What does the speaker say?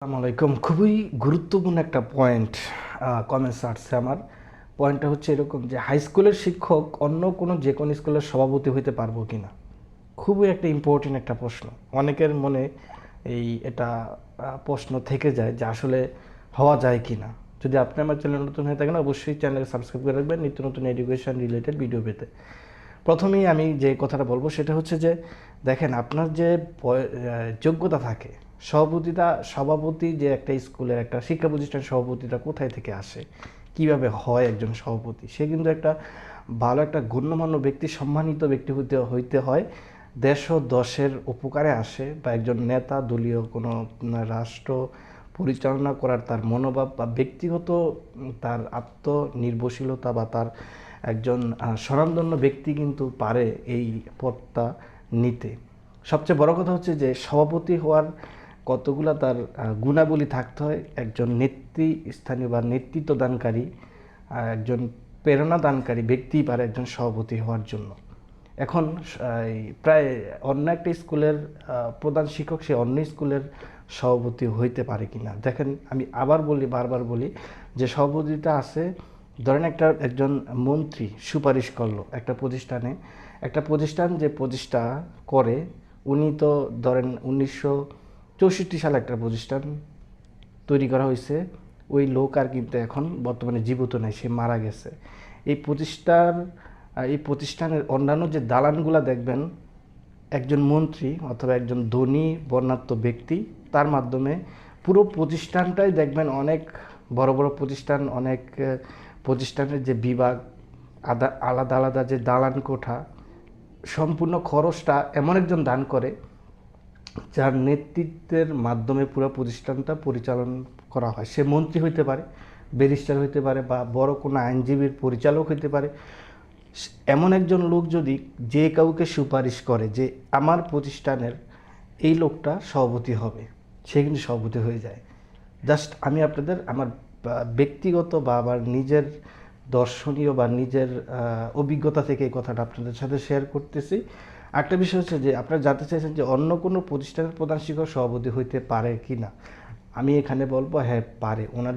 আসসালামু আলাইকুম। খুবই গুরুত্বপূর্ণ একটা পয়েন্ট কমেন্টস আসছে আমার। পয়েন্টটা হচ্ছে এরকম যে হাই স্কুলের শিক্ষক অন্য কোনো যে কোনো স্কুলের সভাপতি হতে পারব কি না খুবই একটা ইম্পর্টেন্ট একটা প্রশ্ন। অনেকের মনে এই এটা প্রশ্ন থেকে যায় যে, আসলে হওয়া যায় কি না যদি আপনি আমার চ্যানেল নতুন হয়ে থাকেন, অবশ্যই চ্যানেলকে সাবস্ক্রাইব করে রাখবেন, নিত্য নতুন এডুকেশন রিলেটেড ভিডিও পেতে। প্রথমেই আমি যে কথাটা বলব, সেটা হচ্ছে যে, দেখেন, আপনার যে যোগ্যতা থাকে সভাপতিটা, সভাপতি যে একটা স্কুলের একটা শিক্ষা প্রতিষ্ঠান সভাপতিটা কোথায় থেকে আসে, কীভাবে হয় একজন সভাপতি, সে কিন্তু একটা ভালো একটা গণ্যমান্য ব্যক্তি, সম্মানিত ব্যক্তি হইতে হইতে হয়। দেশ ও দশের উপকারে আসে বা একজন নেতা, দলীয় কোনো রাষ্ট্র পরিচালনা করার তার মনোভাব বা ব্যক্তিগত তার আত্মনির্ভরশীলতা বা তার একজন স্বনামধন্য ব্যক্তি কিন্তু পারে এই পদটা নিতে। সবচেয়ে বড় কথা হচ্ছে যে সভাপতি হওয়ার কতগুলা তার গুণাবলী থাকতে হয়? একজন নেত্রী স্থানীয় বা নেতৃত্ব দানকারী একজন প্রেরণা দানকারী ব্যক্তিই পারে একজন সভাপতি হওয়ার জন্য। এখন প্রায় অন্য একটা স্কুলের প্রধান শিক্ষক সে অন্য স্কুলের সভাপতি হইতে পারে কিনা? দেখেন, আমি আবার বলি, বারবার বলি, যে সভাপতিটা আছে, ধরেন একটা, একজন মন্ত্রী সুপারিশ করল একটা প্রতিষ্ঠানে। একটা প্রতিষ্ঠান যে প্রতিষ্ঠা করে, উনি তো ধরেন উনিশশো চৌষট্টি সালে একটা প্রতিষ্ঠান তৈরি করা হয়েছে। ওই লোক আর কিন্তু এখন বর্তমানে জীবিত নাই, সে মারা গেছে। এই প্রতিষ্ঠান এই প্রতিষ্ঠানের অন্যান্য যে দালানগুলা দেখবেন, একজন মন্ত্রী অথবা একজন ধনী বর্ণাত্ম ব্যক্তি, তার মাধ্যমে পুরো প্রতিষ্ঠানটাই দেখবেন অনেক বড় বড় প্রতিষ্ঠান, অনেক প্রতিষ্ঠানের যে বিভাগ, আদা, আলাদা আলাদা যে দালান কোঠা, সম্পূর্ণ খরচটা এমন একজন দান করে যার নেতৃত্বের মাধ্যমে পুরো প্রতিষ্ঠানটা পরিচালন করা হয়। সে মন্ত্রী হইতে পারে, ব্যারিস্টার হইতে পারে বা বড় কোনো আইনজীবীর পরিচালক হইতে পারে। এমন একজন লোক যদি যে কাউকে সুপারিশ করে যে আমার প্রতিষ্ঠানের এই লোকটা সভাপতি হবে, সে কিন্তু সভাপতি হয়ে যায়। জাস্ট আমি আপনাদের আমার ব্যক্তিগত বা আমার নিজের দর্শনীয় বা নিজের অভিজ্ঞতা থেকে এই কথাটা আপনাদের সাথে শেয়ার করতেছি। একটা বিষয় হচ্ছে যে আপনারা জানতে চাইছেন যে অন্য কোনো প্রতিষ্ঠানের প্রধান শিক্ষক সভাপতি হইতে পারে কি না আমি এখানে বলব হ্যাঁ পারে। ওনার